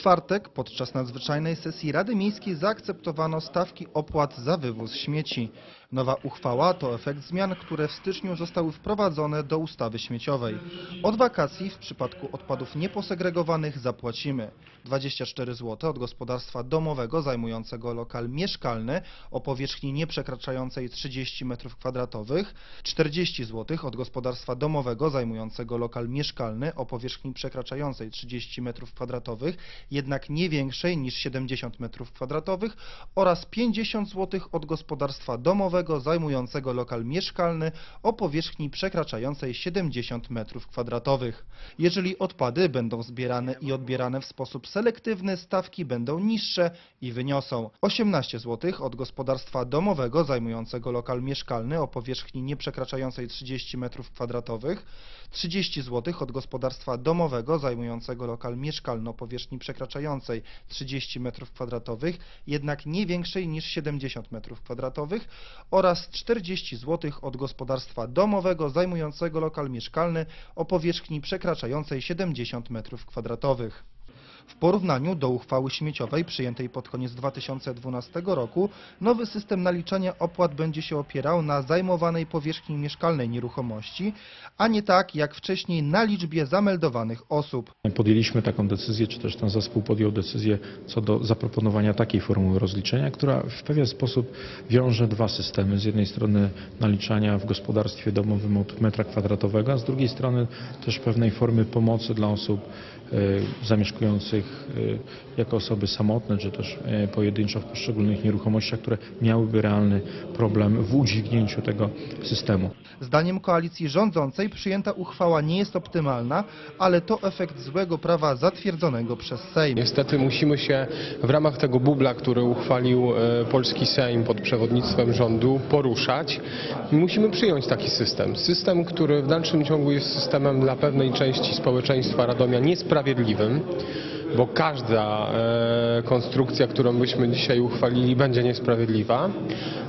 czwartek podczas nadzwyczajnej sesji Rady Miejskiej zaakceptowano stawki opłat za wywóz śmieci. Nowa uchwała to efekt zmian, które w styczniu zostały wprowadzone do ustawy śmieciowej. Od wakacji w przypadku odpadów nieposegregowanych zapłacimy 24 zł od gospodarstwa domowego zajmującego lokal mieszkalny o powierzchni nieprzekraczającej 30 m2, 40 zł od gospodarstwa domowego zajmującego lokal mieszkalny o powierzchni przekraczającej 30 m2, jednak nie większej niż 70 m2 oraz 50 zł od gospodarstwa domowego zajmującego lokal mieszkalny o powierzchni przekraczającej 70 m2. Jeżeli odpady będą zbierane i odbierane w sposób selektywny, stawki będą niższe i wyniosą. 18 zł od gospodarstwa domowego zajmującego lokal mieszkalny o powierzchni nieprzekraczającej 30 m2, 30 zł od gospodarstwa domowego zajmującego lokal mieszkalny o powierzchni przekraczającej 30 m2, jednak nie większej niż 70 m2 oraz 40 zł od gospodarstwa domowego zajmującego lokal mieszkalny o powierzchni przekraczającej 70 m2. W porównaniu do uchwały śmieciowej przyjętej pod koniec 2012 roku, nowy system naliczania opłat będzie się opierał na zajmowanej powierzchni mieszkalnej nieruchomości, a nie tak jak wcześniej na liczbie zameldowanych osób. Podjęliśmy taką decyzję, czy też ten zespół podjął decyzję co do zaproponowania takiej formuły rozliczenia, która w pewien sposób wiąże dwa systemy. Z jednej strony naliczania w gospodarstwie domowym od metra kwadratowego, a z drugiej strony też pewnej formy pomocy dla osób e, zamieszkujących e, jako osoby samotne, czy też e, pojedynczo w poszczególnych nieruchomościach, które miałyby realny problem w udźwignięciu tego systemu. Zdaniem koalicji rządzącej przyjęta uchwała nie jest optymalna, ale to efekt złego prawa zatwierdzonego przez Sejm. Niestety musimy się w ramach tego bubla, który uchwalił e, polski Sejm pod przewodnictwem rządu, poruszać. I musimy przyjąć taki system. System, który w dalszym ciągu jest systemem dla pewnej części społeczeństwa Radomia niesprawiedliwym, bo każda e, konstrukcja, którą byśmy dzisiaj uchwalili, będzie niesprawiedliwa,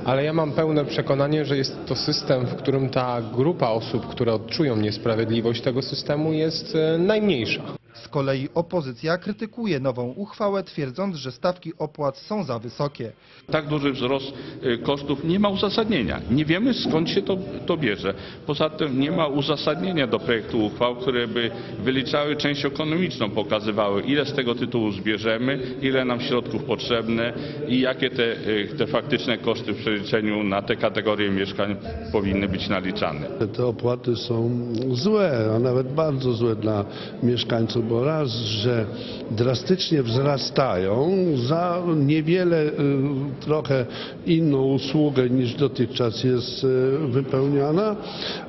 ale ja mam pełne przekonanie, że jest to system, w którym ta grupa osób, które odczują niesprawiedliwość tego systemu, jest e, najmniejsza. Z kolei opozycja krytykuje nową uchwałę, twierdząc, że stawki opłat są za wysokie. Tak duży wzrost y, kosztów nie ma uzasadnienia. Nie wiemy skąd się to, to bierze. Poza tym nie ma uzasadnienia do projektu uchwał, które by wyliczały część ekonomiczną, pokazywały ile z tego tytułu zbierzemy, ile nam środków potrzebne i jakie te, y, te faktyczne koszty w przeliczeniu na te kategorie mieszkań powinny być naliczane. Te opłaty są złe, a nawet bardzo złe dla mieszkańców, bo raz, że drastycznie wzrastają za niewiele, y, trochę inną usługę niż dotychczas jest y, wypełniana,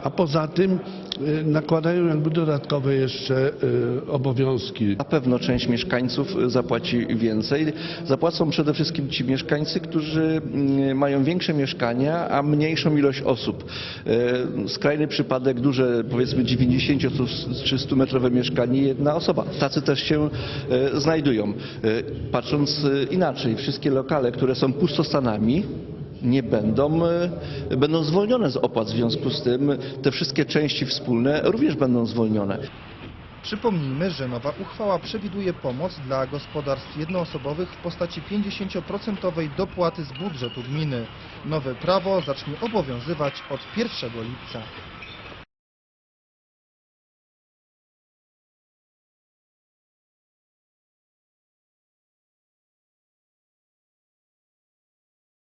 a poza tym y, nakładają jakby dodatkowe jeszcze obowiązki. Na pewno część mieszkańców zapłaci więcej. Zapłacą przede wszystkim ci mieszkańcy, którzy mm, mają większe mieszkania, a mniejszą ilość osób. Skrajny przypadek, duże powiedzmy 90 czy 100 metrowe mieszkanie, jedna osoba. Tacy też się e, znajdują. E, Patrząc e, inaczej, wszystkie lokale, które są pustostanami, nie będą, będą zwolnione z opłat. W związku z tym te wszystkie części wspólne również będą zwolnione. Przypomnijmy, że nowa uchwała przewiduje pomoc dla gospodarstw jednoosobowych w postaci 50% dopłaty z budżetu gminy. Nowe prawo zacznie obowiązywać od 1 lipca.